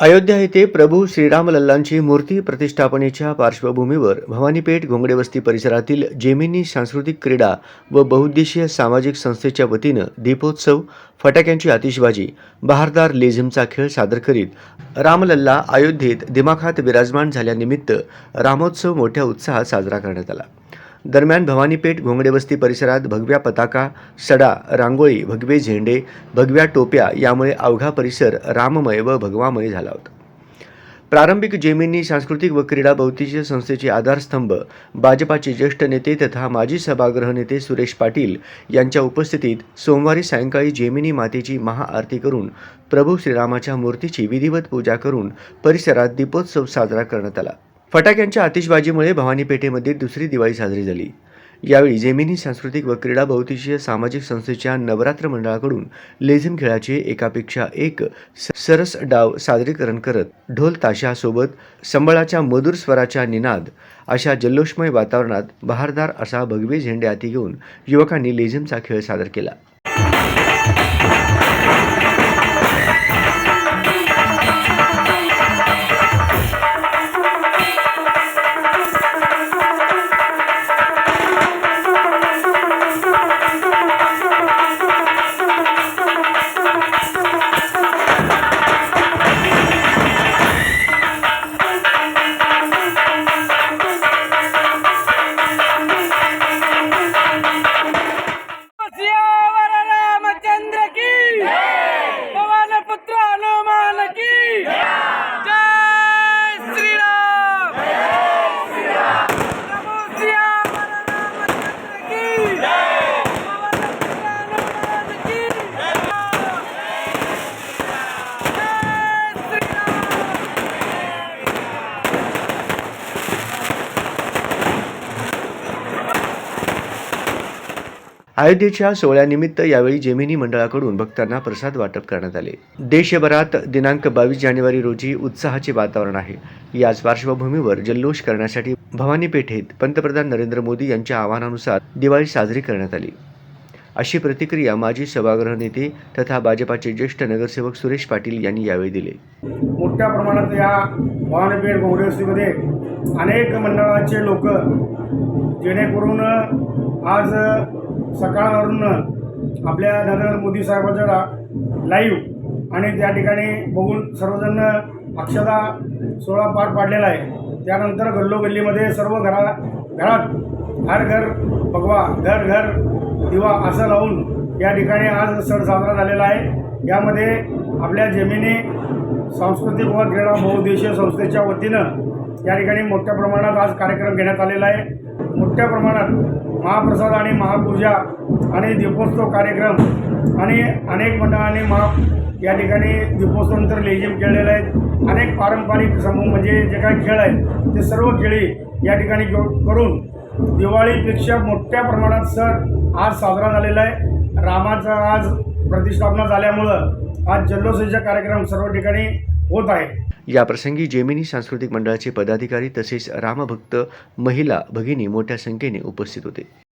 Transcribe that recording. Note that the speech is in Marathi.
अयोध्या येथे प्रभू श्रीरामलल्लांची मूर्ती प्रतिष्ठापनेच्या पार्श्वभूमीवर भवानीपेठ घोंगडेवस्ती परिसरातील जेमिनी सांस्कृतिक क्रीडा व बहुउद्देशीय सामाजिक संस्थेच्या वतीनं दीपोत्सव फटाक्यांची आतिषबाजी बहारदार लेझिमचा खेळ सादर करीत रामलल्ला अयोध्येत दिमाखात विराजमान झाल्यानिमित्त रामोत्सव मोठ्या उत्साहात साजरा करण्यात आला. दरम्यान भवानीपेठ घोंगडेवस्ती परिसरात भगव्या पताका सडा रांगोळी भगवे झेंडे भगव्या टोप्या यामुळे अवघा परिसर राममय व भगवामय झाला होता. प्रारंभिक जेमिनी सांस्कृतिक व क्रीडा बौद्धिक संस्थेचे आधारस्तंभ भाजपाचे ज्येष्ठ नेते तथा माजी सभागृह नेते सुरेश पाटील यांच्या उपस्थितीत सोमवारी सायंकाळी जेमिनी मातेची महाआरती करून प्रभू श्रीरामाच्या मूर्तीची विधिवत पूजा करून परिसरात दीपोत्सव साजरा करण्यात आला. फटाक्यांच्या आतिषबाजीमुळे भवानी पेठेमध्ये दुसरी दिवाळी साजरी झाली. यावेळी जेमिनी सांस्कृतिक व क्रीडा बहुद्देशीय सामाजिक संस्थेच्या नवरात्र मंडळाकडून लेझिम खेळाचे एकापेक्षा एक स- सरस डाव सादरीकरण करत ढोल ताशासोबत संबळाच्या मधुर स्वराच्या निनाद अशा जल्लोषमय वातावरणात बहारदार असा भगवे झेंडे हाती घेऊन युवकांनी लेझिमचा खेळ सादर केला. अयोध्येच्या सोहळ्यानिमित्त यावेळी जेमिनी मंडळाकडून भक्तांना प्रसाद वाटप करण्यात आले. देशभरात दिनांक बावीस जानेवारी रोजी उत्साहाचे वातावरण आहे. याच पार्श्वभूमीवर जल्लोष करण्यासाठी भवानी पेठेत पंतप्रधान नरेंद्र मोदी यांच्या आवाहनानुसार दिवाळी साजरी करण्यात आली. अशी प्रतिक्रिया माजी सभागृह नेते तथा भाजपाचे ज्येष्ठ नगरसेवक सुरेश पाटील यांनी यावेळी दिले. मोठ्या प्रमाणात या भवानीपेठ काँग्रेसमध्ये अनेक मंडळाचे लोक जेणेकरून आज सकाळवरून आपल्या नरेंद्र मोदी साहेबांच्या लाईव्ह आणि त्या ठिकाणी बघून सर्वजण अक्षता सोहळा पार पाडलेला आहे. त्यानंतर गल्लोगल्लीमध्ये सर्व घरा घरात हर घर भगवा घर घर दिवा असं लावून या ठिकाणी आज सण साजरा झालेला आहे. यामध्ये आपल्या जमिनी सांस्कृतिक व क्रीडा बहुउद्देशीय संस्थेच्या वतीनं या ठिकाणी मोठ्या प्रमाणात आज कार्यक्रम घेण्यात आलेला आहे. मोठ्या प्रमाणात महाप्रसाद आणि महापूजा आणि दीपोत्सव कार्यक्रम आणि अनेक मंडळांनी महा या ठिकाणी दीपोत्सवानंतर लेझिम खेळलेले आहेत अनेक पारंपरिक समूह म्हणजे जे काही खेळ आहेत ते सर्व खेळी या ठिकाणी करून दिवाळीपेक्षा मोठ्या प्रमाणात सण आज साजरा झालेला आहे. रामाचा आज प्रतिष्ठापना झाल्यामुळं आज जल्लोषाचा कार्यक्रम सर्व ठिकाणी होत आहे. याप्रसंगी जेमिनी सांस्कृतिक मंडळाचे पदाधिकारी तसेच रामभक्त महिला भगिनी मोठ्या संख्येने उपस्थित होते.